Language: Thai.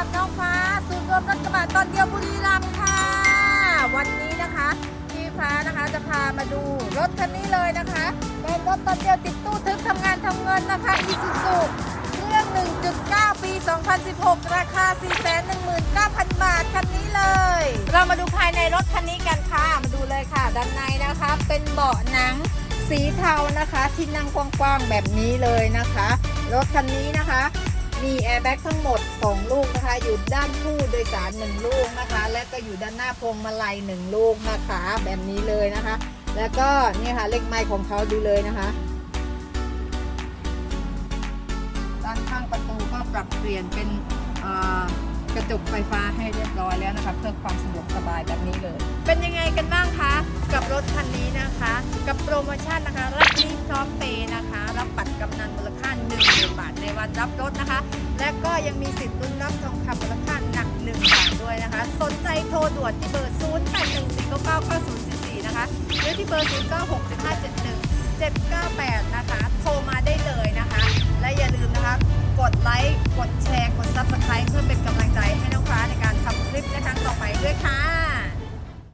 กับน้องฟ้าศูนย์รวมรถกระบะตอนเดียวบุรีรัมย์ค่ะ วันนี้นะคะพี่ฟ้านะคะจะพามาดูรถคันนี้เลยนะคะเป็นรถตอนเดียวติดตู้ทึบทำงานทำเงินนะคะอีซูซูเครื่อง 1.9 ปี 2016 ราคา 419,000 บาทคันนี้เลย เรามาดูภายในรถคันนี้กันค่ะ มาดูเลยค่ะ ด้านในนะคะ เป็นเบาะหนังสีเทานะคะ ที่นั่งกว้างๆแบบนี้เลยนะคะ รถคันนี้นะคะ มีแอร์แบ็กทั้งหมด 2 ลูกนะคะ อยู่ด้านผู้โดยสาร 1 ลูกนะคะ และก็อยู่ด้านหน้าพวงมาลัย 1 ลูกนะคะ แบบนี้เลยนะคะ แล้วก็นี่ค่ะเลขไมค์ของเขาดูเลยนะคะ ด้านข้างประตูก็ปรับเปลี่ยนเป็นกระจกไฟฟ้าให้เรียบร้อยแล้วนะคะเพื่อความสะดวกสบายแบบนี้เลย เป็นยังไงกันบ้างคะ กับรถคันนี้นะคะ กับโปรโมชั่นนะคะรับรีพร้อมเปย์ วันรับรถนะคะ และก็ยังมีสิทธิ์ลุ้นรับทองคำมูลค่าหนักหนึ่งบาทด้วยนะคะ สนใจโทรด่วนที่เบอร์ 0 8 1 4 9 9 9 0 4 4 นะคะหรือที่เบอร์ 0 9 6 7 5 7 1 7 9 8 นะคะ โทรมาได้เลยนะคะ และอย่าลืมนะคะ กดไลค์ กดแชร์ กดซับสไคร b ์เพื่อเป็นกำลังใจให้น้องฟ้าในการทำคลิปในครั้งต่อไปด้วยค่ะ